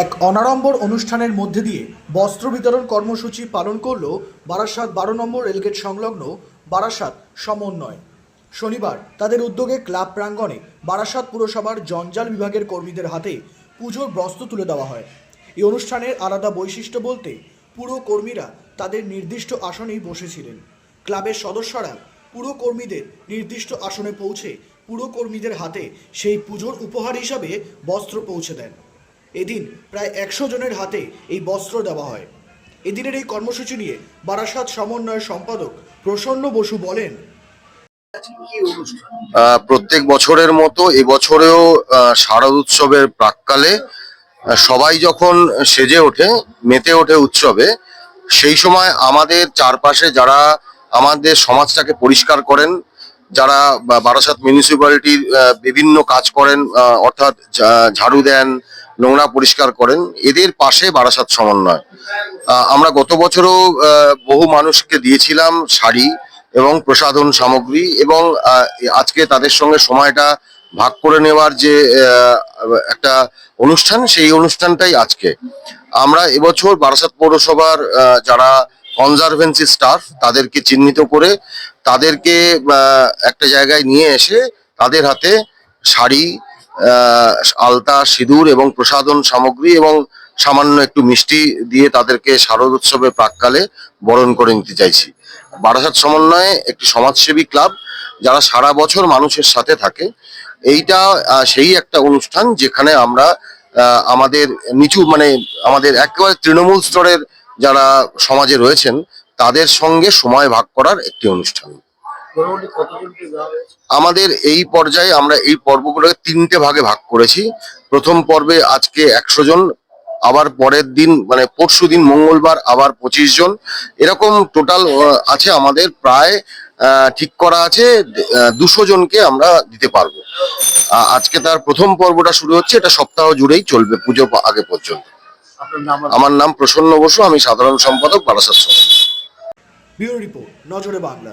এক অনাড়ম্বর অনুষ্ঠানের মধ্যে দিয়ে বস্ত্র বিতরণ কর্মসূচি পালন করল বারাসাত বারো নম্বর রেলগেট সংলগ্ন বারাসাত সমন্বয়। শনিবার তাদের উদ্যোগে ক্লাব প্রাঙ্গণে বারাসাত পুরসভার জঞ্জাল বিভাগের কর্মীদের হাতে পুজোর বস্ত্র তুলে দেওয়া হয়। এই অনুষ্ঠানের আলাদা বৈশিষ্ট্য বলতে পুরো কর্মীরা তাদের নির্দিষ্ট আসনেই বসেছিলেন। ক্লাবের সদস্যরা পুরো কর্মীদের নির্দিষ্ট আসনে পৌঁছে পুরো কর্মীদের হাতে সেই পুজোর উপহার হিসাবে বস্ত্র পৌঁছে দেন। এদিন প্রায় একশো জনের হাতে এই বস্ত্র দেওয়া হয়। এদিনের এই কর্মসূচি নিয়ে বারাসাত সমন্বয়ের সম্পাদক প্রসন্ন বসু বলেন প্রত্যেক বছরের মতো এবছরেও শারদ উৎসবের প্রাককালে সবাই যখন সেজে ওঠে, মেতে ওঠে উৎসবে, সেই সময় আমাদের চারপাশে যারা আমাদের সমাজটাকে পরিষ্কার করেন, যারা বারাসাত মিউনিসিপ্যালিটির বিভিন্ন কাজ করেন অর্থাৎ ঝাড়ু দেন নোংরা পরিষ্কার করেন। এদের পাশে বারাসাত সমন্বয়। আমরা গত বছরও বহু মানুষকে দিয়েছিলাম শাড়ি এবং প্রসাধন সামগ্রী এবং আজকে তাদের সঙ্গে সময়টা ভাগ করে নেওয়ার যে একটা অনুষ্ঠান, সেই অনুষ্ঠানটাই আজকে। আমরা এবছর বারাসাত পৌরসভার যারা কনজারভেন্সি স্টাফ, তাদেরকে চিহ্নিত করে তাদেরকে একটা জায়গায় নিয়ে এসে তাদের হাতে শাড়ি আলতা, সিঁদুর এবং প্রসাধন সামগ্রী এবং সামান্য একটু মিষ্টি দিয়ে তাদেরকে শারদ উৎসবের প্রাককালে বরণ করে নিতে চাইছি। বারাসাত সমন্বয়ে একটি সমাজসেবী ক্লাব যারা সারা বছর মানুষের সাথে থাকে, এইটা সেই একটা অনুষ্ঠান যেখানে আমরা আমাদের নিচু মানে আমাদের একেবারে তৃণমূল স্তরের যারা সমাজে রয়েছেন, তাদের সঙ্গে সময় ভাগ করার একটি অনুষ্ঠান। আমাদের এই পর্যায়ে আমরা এই পর্বগুলোকে তিনটে ভাগে ভাগ করেছি। প্রথম পর্বে আজকে একশো জন আবার পরের দিন মানে পরশু দিন মঙ্গলবার আবার পঁচিশ জন। এরকম টোটাল আছে আমাদের প্রায় আহ, ঠিক করা আছে দুশো জনকে আমরা দিতে পারব। আজকে তার প্রথম পর্বটা শুরু হচ্ছে এটা সপ্তাহ জুড়েই চলবে পুজো আগে পর্যন্ত। আমার নাম প্রসন্ন বসু আমি সাধারণ সম্পাদক বারাসাত। ব্যুরো রিপোর্ট নজরে বাংলা।